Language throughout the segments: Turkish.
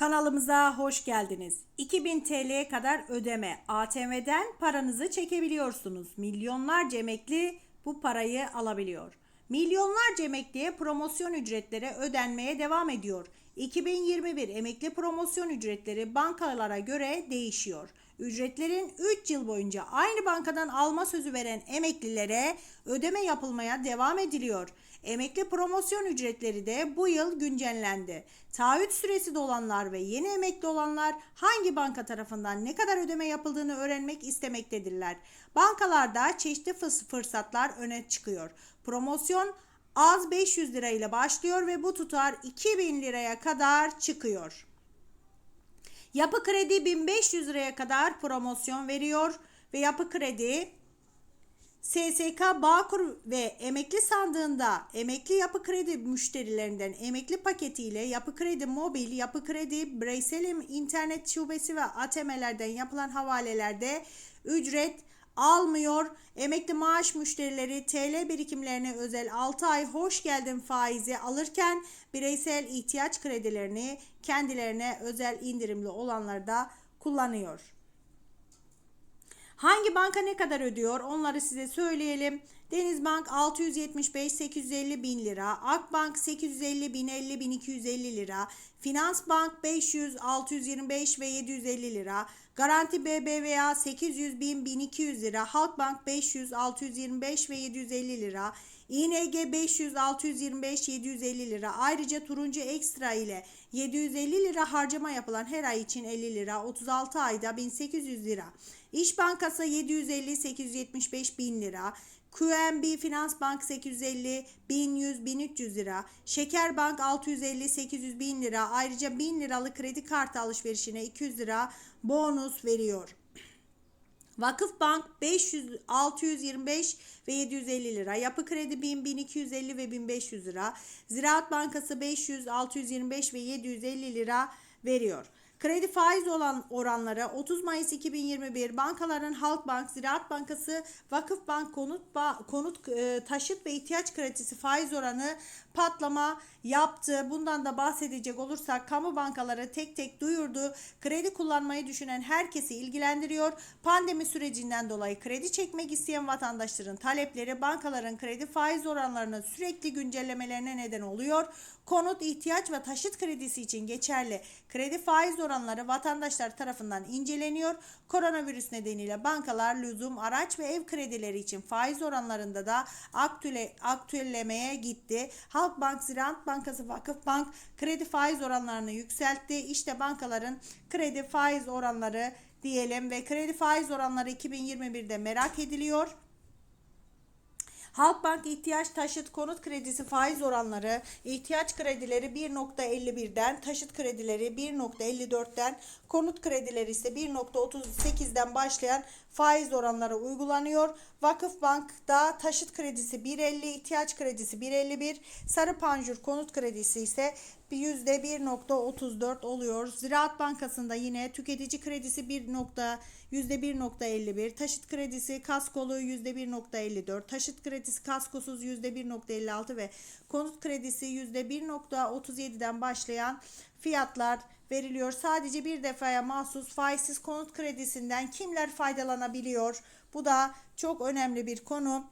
Kanalımıza hoş geldiniz. 2000 TL'ye kadar ödeme. ATM'den paranızı çekebiliyorsunuz. Milyonlarca emekli bu parayı alabiliyor. Milyonlarca emekliye promosyon ücretleri ödenmeye devam ediyor. 2021 emekli promosyon ücretleri bankalara göre değişiyor. Ücretlerin 3 yıl boyunca aynı bankadan alma sözü veren emeklilere ödeme yapılmaya devam ediliyor. Emekli promosyon ücretleri de bu yıl güncellendi. Taahhüt süresi dolanlar ve yeni emekli olanlar hangi banka tarafından ne kadar ödeme yapıldığını öğrenmek istemektedirler. Bankalarda çeşitli fırs- fırsatlar öne çıkıyor. Promosyon az 500 lira ile başlıyor ve bu tutar 2000 liraya kadar çıkıyor. Yapı Kredi 1500 liraya kadar promosyon veriyor ve Yapı Kredi SSK Bağkur ve emekli sandığında emekli yapı kredi müşterilerinden emekli paketiyle yapı kredi mobil, yapı kredi bireysel internet şubesi ve ATM'lerden yapılan havalelerde ücret almıyor. Emekli maaş müşterileri TL birikimlerine özel 6 ay hoş geldin faizi alırken bireysel ihtiyaç kredilerini kendilerine özel indirimli olanlarda kullanıyor. Hangi banka ne kadar ödüyor onları size söyleyelim. Denizbank 675 850 bin lira, Akbank 850 bin 50 bin 250 lira, Finansbank 500 625 ve 750 lira, Garanti BBVA 800 bin 1200 lira, Halkbank 500 625 ve 750 lira, İNG 500 625 750 lira. Ayrıca turuncu ekstra ile 750 lira harcama yapılan her ay için 50 lira, 36 ayda 1800 lira. İş Bankası 750 875 bin lira. QNB Finans Bank 850 1100 1300 lira. Şekerbank 650 800 bin lira. Ayrıca 1000 liralık kredi kartı alışverişine 200 lira bonus veriyor. Vakıfbank 500, 625 ve 750 lira. Yapı Kredi 1000, 1250 ve 1500 lira. Ziraat Bankası 500, 625 ve 750 lira veriyor. Kredi faiz olan oranları 30 Mayıs 2021 bankaların Halkbank, Ziraat Bankası, Vakıfbank konut ba- konut e, taşıt ve ihtiyaç kredisi faiz oranı patlama yaptı. Bundan da bahsedecek olursak kamu bankaları tek tek duyurdu. Kredi kullanmayı düşünen herkesi ilgilendiriyor. Pandemi sürecinden dolayı kredi çekmek isteyen vatandaşların talepleri bankaların kredi faiz oranlarını sürekli güncellemelerine neden oluyor. Konut, ihtiyaç ve taşıt kredisi için geçerli kredi faiz oranları vatandaşlar tarafından inceleniyor. Koronavirüs nedeniyle bankalar lüzum araç ve ev kredileri için faiz oranlarında da aktüle, aktüellemeye gitti. Halkbank, Ziraat Bankası, Vakıfbank kredi faiz oranlarını yükseltti. İşte bankaların kredi faiz oranları diyelim ve kredi faiz oranları 2021'de merak ediliyor. Halkbank ihtiyaç taşıt konut kredisi faiz oranları ihtiyaç kredileri 1.51'den taşıt kredileri 1.54'ten konut kredileri ise 1.38'den başlayan faiz oranları uygulanıyor. Vakıfbank'ta taşıt kredisi 1.50 ihtiyaç kredisi 1.51 sarı panjur konut kredisi ise %1.34 oluyor. Ziraat Bankası'nda yine tüketici kredisi 1. nokta- %1.51, taşıt kredisi kaskolu %1.54, taşıt kredisi kaskosuz %1.56 ve konut kredisi %1.37'den başlayan fiyatlar veriliyor. Sadece bir defaya mahsus faizsiz konut kredisinden kimler faydalanabiliyor? Bu da çok önemli bir konu.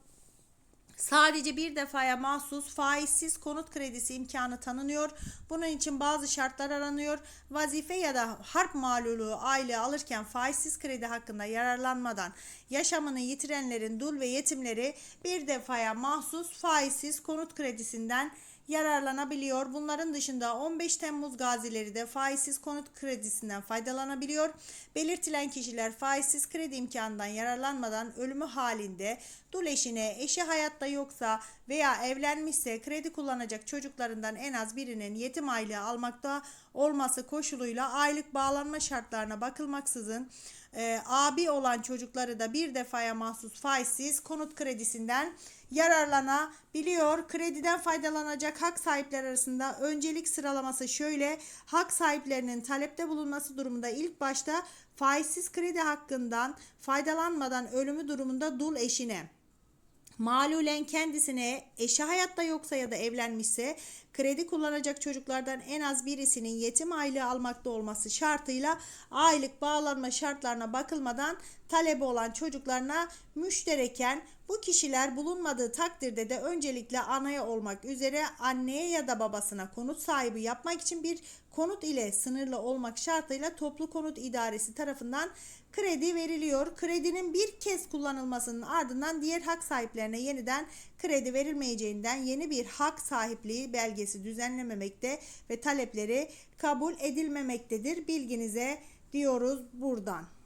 Sadece bir defaya mahsus faizsiz konut kredisi imkanı tanınıyor. Bunun için bazı şartlar aranıyor. Vazife ya da harp malulu aile alırken faizsiz kredi hakkında yararlanmadan yaşamını yitirenlerin dul ve yetimleri bir defaya mahsus faizsiz konut kredisinden yararlanabiliyor. Bunların dışında 15 Temmuz gazileri de faizsiz konut kredisinden faydalanabiliyor. Belirtilen kişiler faizsiz kredi imkanından yararlanmadan ölümü halinde dul eşine, eşi hayatta yoksa veya evlenmişse kredi kullanacak çocuklarından en az birinin yetim aylığı almakta olması koşuluyla aylık bağlanma şartlarına bakılmaksızın e, abi olan çocukları da bir defaya mahsus faizsiz konut kredisinden yararlanabiliyor. Krediden faydalanacak hak sahipleri arasında öncelik sıralaması şöyle. Hak sahiplerinin talepte bulunması durumunda ilk başta faizsiz kredi hakkından faydalanmadan ölümü durumunda dul eşine malulen kendisine eşi hayatta yoksa ya da evlenmişse kredi kullanacak çocuklardan en az birisinin yetim aylığı almakta olması şartıyla aylık bağlanma şartlarına bakılmadan talebi olan çocuklarına müştereken bu kişiler bulunmadığı takdirde de öncelikle anaya olmak üzere anneye ya da babasına konut sahibi yapmak için bir konut ile sınırlı olmak şartıyla toplu konut idaresi tarafından kredi veriliyor. Kredinin bir kez kullanılmasının ardından diğer hak sahiplerine yeniden kredi verilmeyeceğinden yeni bir hak sahipliği belgesi düzenlememekte ve talepleri kabul edilmemektedir. Bilginize diyoruz buradan.